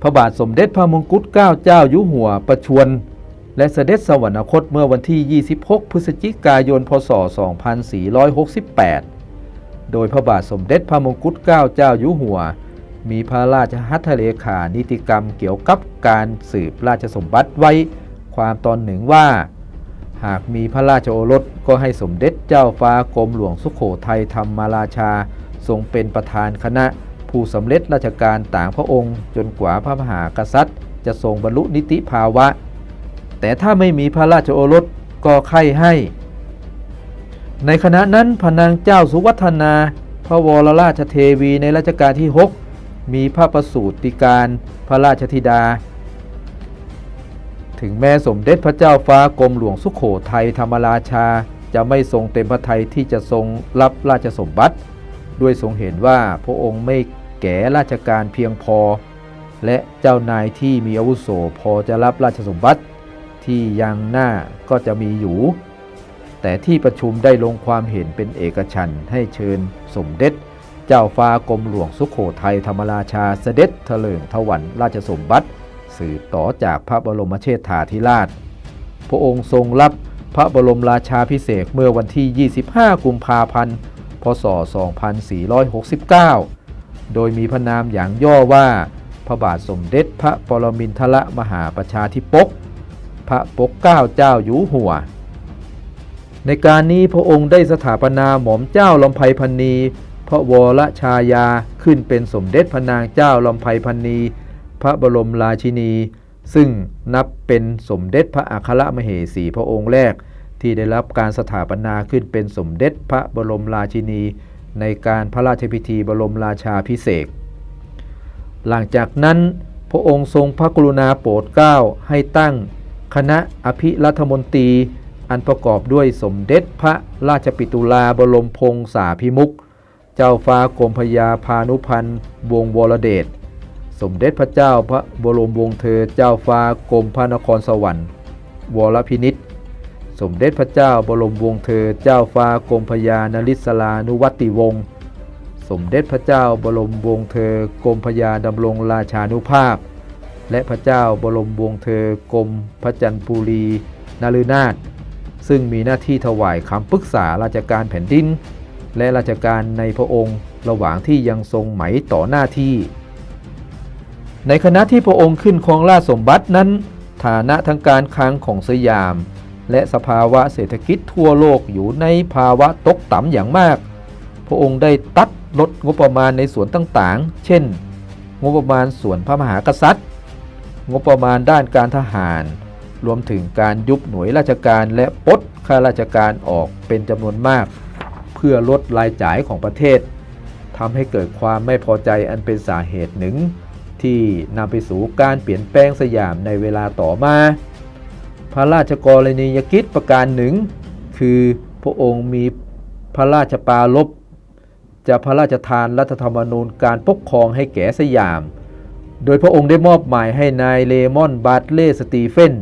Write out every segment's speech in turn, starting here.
พระบาทสมเด็จพระมงกุฎเกล้าเจ้าอยู่หัวประชวรและเสด็จสวรรคตเมื่อวันที่ 26 พฤศจิกายน พศ 2468 โดยพระบาทสมเด็จพระมงกุฎเกล้าเจ้าอยู่หัว มีพระราชหัตถเลขานิติกรรมเกี่ยวกับการสืบราชสมบัติไว้ความตอนหนึ่งว่า หากมีพระราชโอรสก็ให้สมเด็จเจ้าฟ้ากรมหลวงสุขโขทัยธรรมาราชา ทรงเป็นประธานคณะ ผู้สำเร็จราชการต่างพระองค์ จนกว่าพระมหากษัตริย์ จะทรงบรรลุนิติภาวะ แต่ถ้าไม่มีพระราชโอรสก็ไข้ให้ ในขณะนั้นพนางเจ้าสุวัฒนา พระวรราชเทวีในรัชกาลที่ 6 มีพระประสูติการพระราชธิดา ถึงแม้สมเด็จพระเจ้าฟ้ากรมหลวงสุขโขทัยธรรมราชาจะไม่ทรงเต็มพระทัยที่จะทรงรับราชสมบัติ ด้วยทรงเห็นว่าพระองค์ไม่ แก่ราชการเพียงพอ และเจ้านายที่มีอาวุโสพอจะรับราชสมบัติ ที่ยังหน้าก็จะมีอยู่ แต่ที่ประชุมได้ลงความเห็นเป็นเอกฉันท์ให้เชิญสมเด็จ เจ้าฟ้ากรมหลวงสุขโขทัยธรรมราชาเสด็จเถลิงถวันราชสมบัติ สืบต่อจากพระบรมเชษฐาธิราช พระองค์ทรงรับพระบรมราชาพิเศษเมื่อวันที่ 25 กุมภาพันธ์ พศ 2469 โดยมีพระนามอย่างย่อว่า พระบาทสมเด็จพระปรมินทรมหาประชาธิปก พระปกเกล้าเจ้าอยู่หัว ในการนี้พระองค์ได้สถาปนาหม่อมเจ้าลำไพพันนีพระวรชายาขึ้นเป็นสมเด็จพระนางเจ้าลำไพพันนีพระบรมราชินี ซึ่งนับเป็นสมเด็จพระอัครมเหสีพระองค์แรก ที่ได้รับการสถาปนาขึ้นเป็นสมเด็จพระบรมราชินี ในการพระราชพิธีบรมราชาพิเศษหลังจากนั้นพระองค์ทรงพระกรุณาโปรดเกล้าให้ตั้งคณะอภิรัฐมนตรีอันประกอบด้วยสมเด็จพระราชปิตุลาบรมพงษาพิมุกเจ้าฟ้ากรมพยาพานุพันธ์วงวรเดชสมเด็จพระเจ้าพระบรมวงศ์เธอเจ้าฟ้ากรมพระนครสวรรค์ วรพินิษ สมเด็จพระเจ้าบรมวงศ์เธอเจ้าฟ้ากรมพยานริศลานุวัติวงศ์สมเด็จพระเจ้าบรมวงศ์เธอกรมพยาดำรงราชานุภาพ และพระเจ้าบรมวงศ์เธอกรมพระจันทบุรีนฤนาถซึ่งมีหน้าที่ถวายคำปรึกษาราชการแผ่นดิน และราชการในพระองค์ระหว่างที่ยังทรงไหมต่อหน้าที่ ในคณะที่พระองค์ขึ้นครองราชสมบัตินั้น ฐานะทางการคลังของสยาม และสภาวะเศรษฐกิจทั่วโลกอยู่ในภาวะตกต่ำอย่างมาก พระองค์ได้ตัดลดงบประมาณในส่วนต่างๆ เช่น งบประมาณส่วนพระมหากษัตริย์ งบประมาณด้านการทหาร รวมถึงการยุบหน่วยราชการและปลดข้าราชการออกเป็นจำนวนมาก เพื่อลดรายจ่ายของประเทศทำให้เกิดความไม่พอใจอันเป็นสาเหตุหนึ่ง ที่นำไปสู่การเปลี่ยนแปลงสยามในเวลาต่อมา พระราชกรณียกิจประการหนึ่ง คือพระองค์มีพระราชปรารภจะพระราชทานรัฐธรรมนูญการปกครองให้แก่สยาม โดยพระองค์ได้มอบหมายให้นายเลมอนบาร์ตเล่สตีเฟน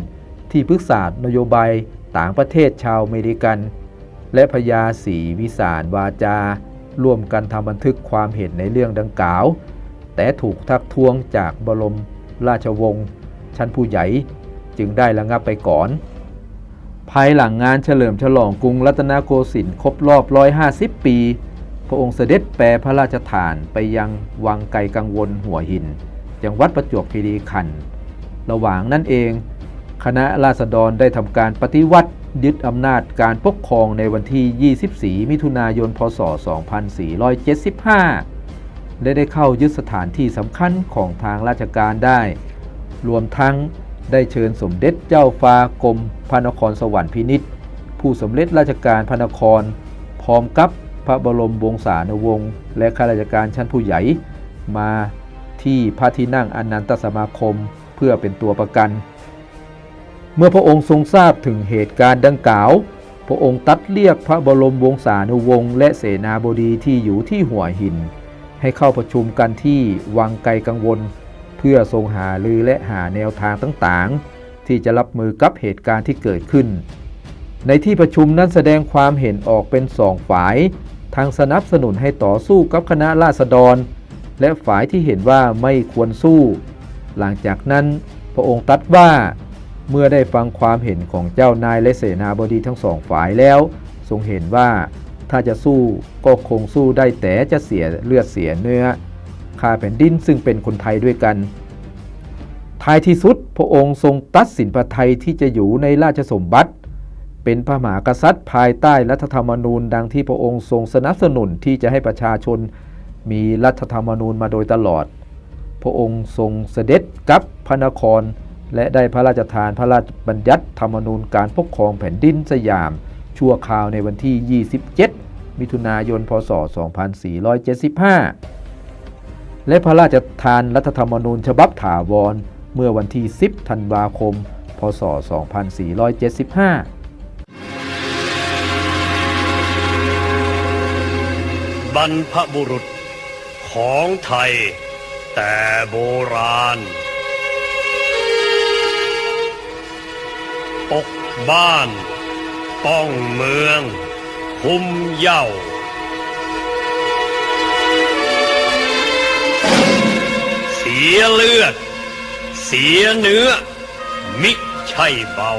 ที่ปรึกษานโยบายต่างประเทศชาวอเมริกัน และพญาศรีวิสารวาจา ร่วมกันทำบันทึกความเห็นในเรื่องดังกล่าว แต่ถูกทักท้วงจากบรมราชวงศ์ชั้นผู้ใหญ่ จึงได้ระงับไปก่อน ภายหลังงานเฉลิมฉลองกรุงรัตนโกสินทร์ครบรอบ 150 ปี พระองค์เสด็จแปรพระราชทานไปยังวังไกลกังวลหัวหิน จังหวัดประจวบคีรีขันธ์ระหว่างนั้นเอง คณะราษฎรได้ทำการปฏิวัติยึดอำนาจการปกครองในวันที่ 24 มิถุนายน พศ 2475 และได้เข้ายึดสถานที่สำคัญของทางราชการได้ รวมทั้ง ได้เชิญสมเด็จเจ้าฟ้ากรมพระนครสวรรค์พินิษผู้สำเร็จราชการพระนคร พร้อมกับพระบรมวงศานุวงศ์และข้าราชการชั้นผู้ใหญ่ มาที่พระที่นั่งอนันตสมาคมเพื่อเป็นตัวประกัน เมื่อพระองค์ทรงทราบถึงเหตุการณ์ดังกล่าว พระองค์ตัดเรียกพระบรมวงศานุวงศ์และเสนาบดีที่อยู่ที่หัวหิน ให้เข้าประชุมกันที่วังไกลกังวล เพื่อทรงหาลือและหาแนวทางต่างๆ ที่จะรับมือกับเหตุการณ์ที่เกิดขึ้น ในที่ประชุมนั้นแสดงความเห็นออกเป็นสองฝ่ายทางสนับสนุนให้ต่อสู้กับคณะราษฎร และฝ่ายที่เห็นว่าไม่ควรสู้ หลังจากนั้นพระองค์ตรัดว่า เมื่อได้ฟังความเห็นของเจ้านายและเสนาบดีทั้งสองฝ่ายแล้ว ทรงเห็นว่าถ้าจะสู้ก็คงสู้ได้แต่จะเสียเลือดเสียเนื้อ ข้าแผ่นดินซึ่งเป็นคนไทยด้วยกัน ท้ายที่สุดพระองค์ทรงตัดสินพระไทยที่จะอยู่ในราชสมบัติ เป็นพระมหากษัตริย์ภายใต้รัฐธรรมนูญดังที่พระองค์ทรงสนับสนุนที่จะให้ประชาชนมีรัฐธรรมนูญมาโดยตลอด พระองค์ทรงเสด็จกลับพระนคร และได้พระราชทานพระราชบัญญัติธรรมนูญการปกครองแผ่นดินสยาม ชั่วคราวในวันที่ 27 มิถุนายน พศ 2475 และพระราชทานรัฐธรรมนูญฉบับถาวร เมื่อวันที่ 10 ธันวาคม พศ 2475บรรพบุรุษของไทยแต่โบราณ ปกบ้าน ป้องเมือง คุมเย้า เสียเลือด เสียเนื้อ มิใช่เบา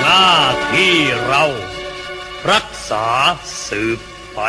หน้าที่เรา รักษาสืบไป